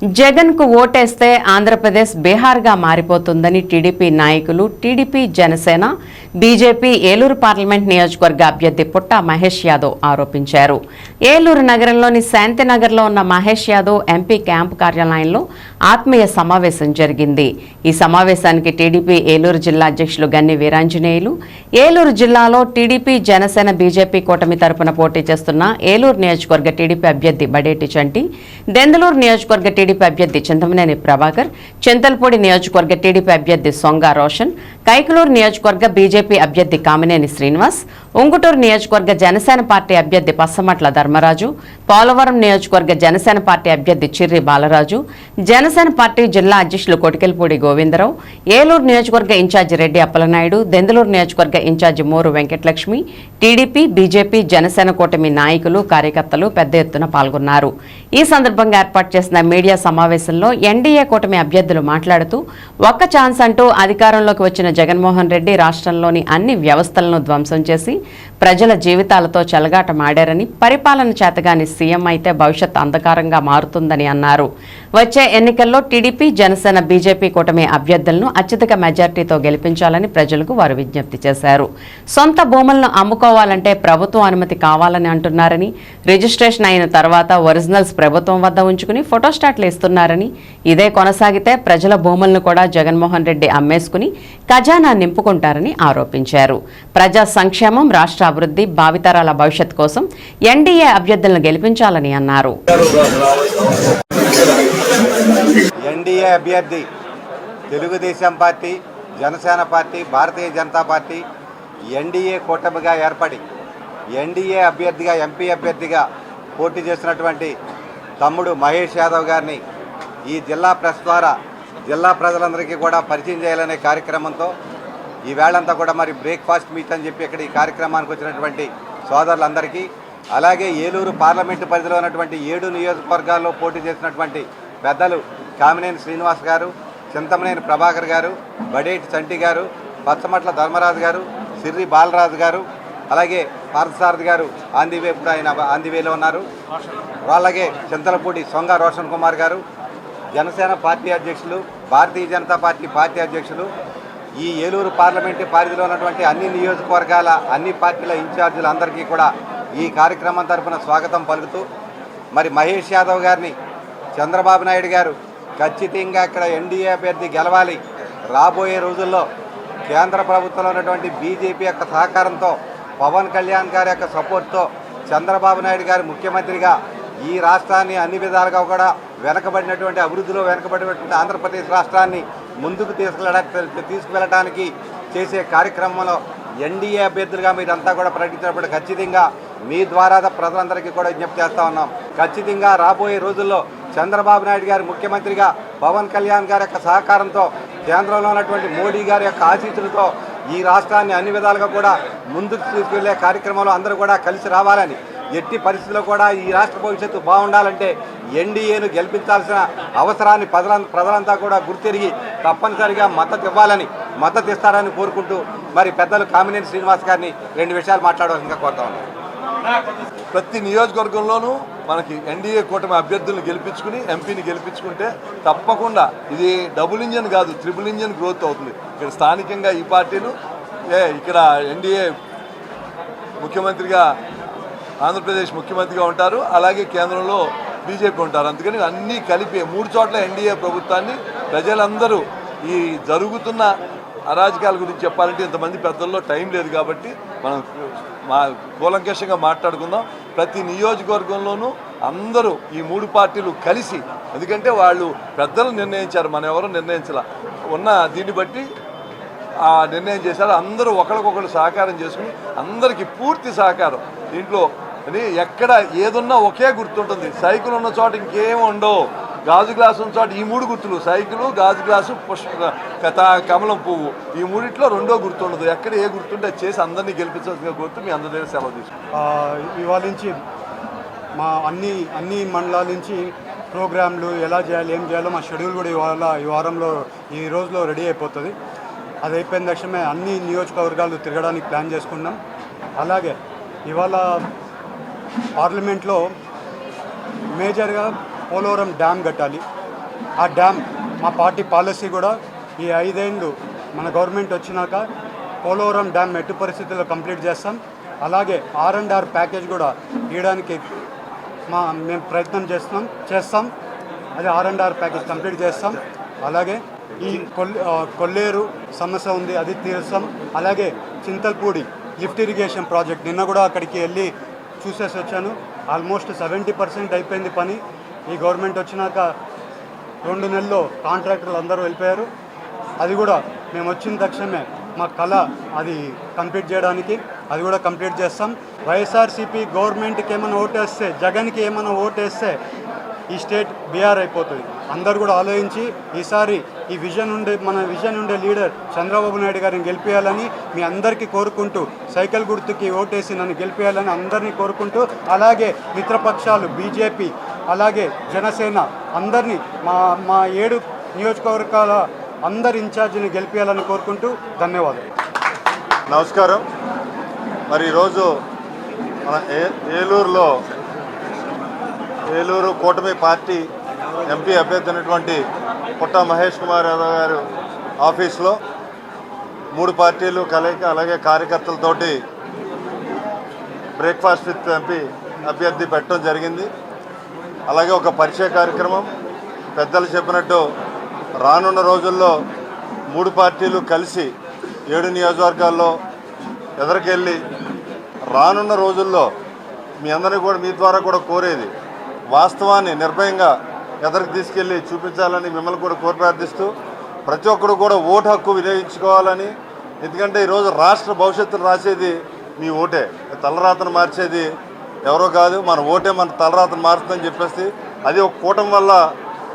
జగన్కు ఓటేస్తే ఆంధ్రప్రదేశ్ బీహార్గా మారిపోతుందని టీడీపీ నాయకులు TDP Janasena BJP Eluru parliament నియోజకవర్గ అభ్యర్థి పుట్ట మహేష్ యాదవ్ ఆరోపించారు. ఏలూరు నగరంలోని శాంతినగర్లో ఉన్న మహేష్ యాదవ్ ఎంపీ క్యాంపు కార్యాలయంలో ఆత్మీయ సమావేశం జరిగింది. ఈ సమావేశానికి టీడీపీ ఏలూరు జిల్లా అధ్యక్షులు గన్ని వీరాంజనేయులు ఏలూరు జిల్లాలో టీడీపీ జనసేన బీజేపీ కూటమి తరపున పోటీ చేస్తున్న ఏలూరు నియోజకవర్గ టీడీపీ అభ్యర్థి బడేటి చంటి దెందలూరు నియోజకవర్గ టీడీపీ అభ్యర్థి చింతమనేని ప్రభాకర్ చింతల్పూడి నియోజకవర్గ టీడీపీ అభ్యర్థి సొంగ రోషన్ కైకలూరు నియోజకవర్గ బీజేపీ అభ్యర్థి కామినేని శ్రీనివాస్ ఉంగుటూరు నియోజకవర్గ జనసేన పార్టీ అభ్యర్థి పసమట్ల ధర్మరాజు పోలవరం నియోజకవర్గ జనసేన పార్టీ అభ్యర్థి చిర్రి బాలరాజు జనసేన పార్టీ జిల్లా అధ్యక్షులు కొటికెల్పూడి గోవిందరావు ఏలూరు నియోజకవర్గ ఇన్ఛార్జి రెడ్డి అప్పలనాయుడు దెందలూరు నియోజకవర్గ incharge Moru Venkatalakshmi TDP BJP Janasena కూటమి నాయకులు కార్యకర్తలు పెద్ద ఎత్తున పాల్గొన్నారు. ఈ సందర్భంగా ఏర్పాటు చేసిన మీడియా సమావేశంలో ఎన్డీఏ కూటమి అభ్యర్థులు మాట్లాడుతూ ఒక్క ఛాన్స్ అంటూ అధికారంలోకి వచ్చిన జగన్మోహన్ రెడ్డి రాష్ట్రంలోని అన్ని వ్యవస్థలను ధ్వంసం చేసి ప్రజల జీవితాలతో చెలగాటమాడారని పరిపాలన చేతగాని సీఎం అయితే భవిష్యత్ అంధకారంగా మారుతుందని అన్నారు. వచ్చే ఎన్నికల్లో టీడీపీ జనసేన బీజేపీ కూటమి అభ్యర్థులను అత్యధిక మెజార్టీతో గెలిపించాలని ప్రజలకు వారు విజ్ఞప్తి చేశారు. సొంత భూములను అమ్ముకోవాలంటే ప్రభుత్వం అనుమతి కావాలని అంటున్నారని రిజిస్ట్రేషన్ అయిన తర్వాత ఒరిజినల్స్ ప్రభుత్వం వద్ద ఉంచుకుని ఫోటోస్టాట్లు ఇస్తున్నారని ఇదే కొనసాగితే ప్రజల భూములను కూడా జగన్మోహన్ రెడ్డి అమ్మేసుకుని ఖజానా నింపుకుంటారని ఆరోపించారు. ప్రజా సంక్షేమం రాష్ట్ర అభివృద్ధి భావితరాల భవిష్యత్ కోసం ఎన్డీఏ అభ్యర్థులను గెలిపించాలని అన్నారు. ఎన్డీఏ అభ్యర్థి Telugu Desam party Janasena party Bharatiya Janata party NDA కూటమిగా ఏర్పడి ఎన్డీఏ అభ్యర్థిగా ఎంపీ అభ్యర్థిగా పోటీ చేసినటువంటి తమ్ముడు మహేష్ యాదవ్ గారిని ఈ జిల్లా ప్రెస్ ద్వారా జిల్లా ప్రజలందరికీ కూడా పరిచయం చేయాలనే కార్యక్రమంతో ఈ వేళంతా కూడా మరి బ్రేక్ఫాస్ట్ మీట్ అని చెప్పి ఇక్కడ ఈ కార్యక్రమానికి వచ్చినటువంటి సోదరులందరికీ అలాగే ఏలూరు పార్లమెంటు పరిధిలో ఉన్నటువంటి ఏడు నియోజకవర్గాల్లో పోటీ చేసినటువంటి పెద్దలు కామినేని శ్రీనివాస్ గారు చింతమనేని ప్రభాకర్ గారు బడేటి చంటి గారు పచ్చమట్ల ధర్మరాజు గారు సిర్రి బాలరాజు గారు అలాగే పార్థసారథి గారు ఆందివే ఇప్పుడు ఆయన ఆందివేలో ఉన్నారు. అలాగే చింతలపూడి సొంగ రోషన్ కుమార్ గారు జనసేన పార్టీ అధ్యక్షులు భారతీయ జనతా పార్టీ పార్టీ అధ్యక్షులు ఈ ఏలూరు పార్లమెంటు పరిధిలో ఉన్నటువంటి అన్ని నియోజకవర్గాల అన్ని పార్టీల ఇన్ఛార్జీలందరికీ కూడా ఈ కార్యక్రమం తరఫున స్వాగతం పలుకుతూ మరి మహేష్ యాదవ్ గారిని చంద్రబాబు నాయుడు గారు ఖచ్చితంగా ఇక్కడ ఎన్డీఏ అభ్యర్థి గెలవాలి. రాబోయే రోజుల్లో కేంద్ర ప్రభుత్వంలో ఉన్నటువంటి బీజేపీ యొక్క సహకారంతో పవన్ కళ్యాణ్ గారి యొక్క సపోర్ట్తో చంద్రబాబు నాయుడు గారు ముఖ్యమంత్రిగా ఈ రాష్ట్రాన్ని అన్ని విధాలుగా కూడా వెనకబడినటువంటి అభివృద్ధిలో వెనకబడినటువంటి ఆంధ్రప్రదేశ్ రాష్ట్రాన్ని ముందుకు తీసుకెళ్ళడానికి తీసుకువెళ్ళడానికి చేసే కార్యక్రమంలో ఎన్డీఏ అభ్యర్థులుగా మీరంతా కూడా ప్రకటించినప్పుడు ఖచ్చితంగా మీ ద్వారా ప్రజలందరికీ కూడా విజ్ఞప్తి చేస్తా ఉన్నాం. ఖచ్చితంగా రాబోయే రోజుల్లో చంద్రబాబు నాయుడు గారు ముఖ్యమంత్రిగా పవన్ కళ్యాణ్ గారి యొక్క సహకారంతో కేంద్రంలో ఉన్నటువంటి మోడీ గారి యొక్క ఆశీస్సులతో ఈ రాష్ట్రాన్ని అన్ని విధాలుగా కూడా ముందుకు తీసుకెళ్ళే కార్యక్రమంలో అందరూ కూడా కలిసి రావాలని ఎట్టి పరిస్థితుల్లో కూడా ఈ రాష్ట్ర భవిష్యత్తు బాగుండాలంటే ఎన్డీఏను గెలిపించాల్సిన అవసరాన్ని ప్రజల ప్రజలంతా కూడా గుర్తిరిగి తప్పనిసరిగా మద్దతు ఇవ్వాలని మద్దతు ఇస్తారని కోరుకుంటూ మరి పెద్దలు కామినేని శ్రీనివాస్ గారిని రెండు విషయాలు మాట్లాడవలసిందిగా కోరుతా ఉన్నాను. ప్రతి నియోజకవర్గంలోనూ మనకి ఎన్డీఏ కూటమి అభ్యర్థులను గెలిపించుకుని ఎంపీని గెలిపించుకుంటే తప్పకుండా ఇది డబుల్ ఇంజన్ కాదు త్రిబుల్ ఇంజన్ గ్రోత్ అవుతుంది. ఇక్కడ స్థానికంగా ఈ పార్టీలు ఏ ఇక్కడ ఎన్డీఏ ముఖ్యమంత్రిగా ఆంధ్రప్రదేశ్ ముఖ్యమంత్రిగా ఉంటారు అలాగే కేంద్రంలో బీజేపీ ఉంటారు. అందుకని అన్నీ కలిపి మూడు చోట్ల ఎన్డీఏ ప్రభుత్వాన్ని ప్రజలందరూ ఈ జరుగుతున్న అరాజకాల గురించి చెప్పాలంటే ఇంతమంది పెద్దల్లో టైం లేదు కాబట్టి మనం మా కూలంకషంగా మాట్లాడుకుందాం. ప్రతి నియోజకవర్గంలోనూ అందరూ ఈ మూడు పార్టీలు కలిసి ఎందుకంటే వాళ్ళు పెద్దలు నిర్ణయించారు మనం ఎవరు నిర్ణయించాల. ఉన్న దీన్ని బట్టి ఆ నిర్ణయం చేశారు. అందరూ ఒకరికొకరు సహకారం చేసుకుని అందరికీ పూర్తి సహకారం. దీంట్లో అని ఎక్కడ ఏదున్నా ఒకే గుర్తుంటుంది. సైకిల్ ఉన్న చోట ఇంకేం ఉండవు. గాజు గ్లాసు చోట ఈ మూడు గుర్తులు సైకిలు గాజు గ్లాసు పుష్ప కథ కమలం పువ్వు. ఈ మూడిట్లో రెండో గుర్తుండదు ఎక్కడ ఏ గుర్తుంటే చేసి అందరినీ గెలిపించాల్సిన గుర్తు మీ అందరి దగ్గర సెలవు తీసుకుంటాం. ఇవాళ నుంచి మా అన్ని అన్ని మండలాల నుంచి ప్రోగ్రాంలు ఎలా చేయాలి ఏం చేయాలో మా షెడ్యూల్ కూడా ఇవాళ ఈ వారంలో ఈ రోజులో రెడీ అయిపోతుంది. అది అయిపోయిన తక్షణమే అన్ని నియోజకవర్గాలు తిరగడానికి ప్లాన్ చేసుకున్నాం అలాగే ఇవాళ పార్లమెంట్లో మేజర్గా పోలవరం డ్యామ్ కట్టాలి. ఆ డ్యామ్ మా పార్టీ పాలసీ కూడా ఈ ఐదేళ్ళు మన గవర్నమెంట్ వచ్చినాక పోలవరం డ్యామ్ ఎట్టి పరిస్థితుల్లో కంప్లీట్ చేస్తాం. అలాగే ఆర్ అండ్ ఆర్ ప్యాకేజ్ కూడా ఇవ్వడానికి మా మేము ప్రయత్నం చేస్తున్నాం చేస్తాం. అది R and R package complete చేస్తాం. అలాగే ఈ కొల్లేరు సమస్య ఉంది అది తీరుస్తాం. అలాగే చింతల్పూడి లిఫ్ట్ ఇరిగేషన్ ప్రాజెక్ట్ నిన్న కూడా అక్కడికి వెళ్ళి చూసేసి వచ్చాను. ఆల్మోస్ట్ సెవెంటీ పర్సెంట్ అయిపోయింది పని. ఈ గవర్నమెంట్ వచ్చినాక రెండు నెలల్లో కాంట్రాక్టర్లు అందరూ వెళ్ళిపోయారు. అది కూడా మేము వచ్చిన తక్షణమే మా కళ అది కంప్లీట్ చేయడానికి అది కూడా కంప్లీట్ చేస్తాం. వైఎస్ఆర్సీపీ గవర్నమెంట్కి ఏమైనా ఓటేస్తే జగన్కి ఏమైనా ఓటేస్తే ఈ స్టేట్ బీఆర్ అయిపోతుంది. అందరు కూడా ఆలోచించి ఈసారి ఈ విజన్ ఉండే మన విజన్ ఉండే లీడర్ చంద్రబాబు నాయుడు గారిని గెలిపించాలని మీ అందరికీ కోరుకుంటూ సైకిల్ గుర్తుకి ఓటేసి నన్ను గెలిపించాలని అందరినీ కోరుకుంటూ అలాగే మిత్రపక్షాలు బీజేపీ అలాగే జనసేన అందరినీ మా మా ఏడు నియోజకవర్గాల అందరి ఇన్ఛార్జిని గెలిపించాలని కోరుకుంటూ ధన్యవాదాలు. నమస్కారం. మరి ఈరోజు మన ఏ ఏలూరులో ఏలూరు కూటమి పార్టీ ఎంపీ అభ్యర్థి అయినటువంటి పుట్ట మహేష్ కుమార్ యాదవ్ గారు ఆఫీస్లో మూడు పార్టీలు కలయిక అలాగే కార్యకర్తలతోటి బ్రేక్ఫాస్ట్ విత్ ఎంపీ అభ్యర్థి పెట్టడం జరిగింది. అలాగే ఒక పరిచయ కార్యక్రమం. పెద్దలు చెప్పినట్టు రానున్న రోజుల్లో మూడు పార్టీలు కలిసి ఏడు నియోజకవర్గాల్లో ఎదరికెళ్ళి రానున్న రోజుల్లో మీ అందరినీ కూడా మీ ద్వారా కూడా కోరేది. వాస్తవాన్ని నిర్భయంగా ఎదరికి తీసుకెళ్ళి చూపించాలని మిమ్మల్ని కూడా కోరి ప్రార్థిస్తూ ప్రతి ఒక్కరు కూడా ఓటు హక్కు వినియోగించుకోవాలని. ఎందుకంటే ఈరోజు రాష్ట్ర భవిష్యత్తును రాసేది మీ ఓటే. తలరాతను మార్చేది ఎవరో కాదు మన ఓటే మన తలరాతను మారుతుందని చెప్పేసి అది ఒక కూటమి వల్ల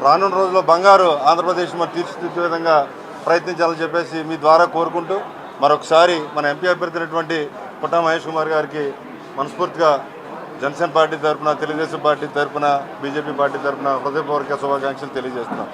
రానున్న రోజుల్లో బంగారు ఆంధ్రప్రదేశ్ మనం తీర్చిదిద్దే విధంగా ప్రయత్నించాలని చెప్పేసి మీ ద్వారా కోరుకుంటూ మరొకసారి మన ఎంపీ అభ్యర్థి అయినటువంటి పుట్టా మహేష్ కుమార్ గారికి మనస్ఫూర్తిగా జనసేన పార్టీ తరఫున తెలుగుదేశం పార్టీ తరఫున బీజేపీ పార్టీ తరఫున హృదయపూర్వక శుభాకాంక్షలు తెలియజేస్తున్నాం.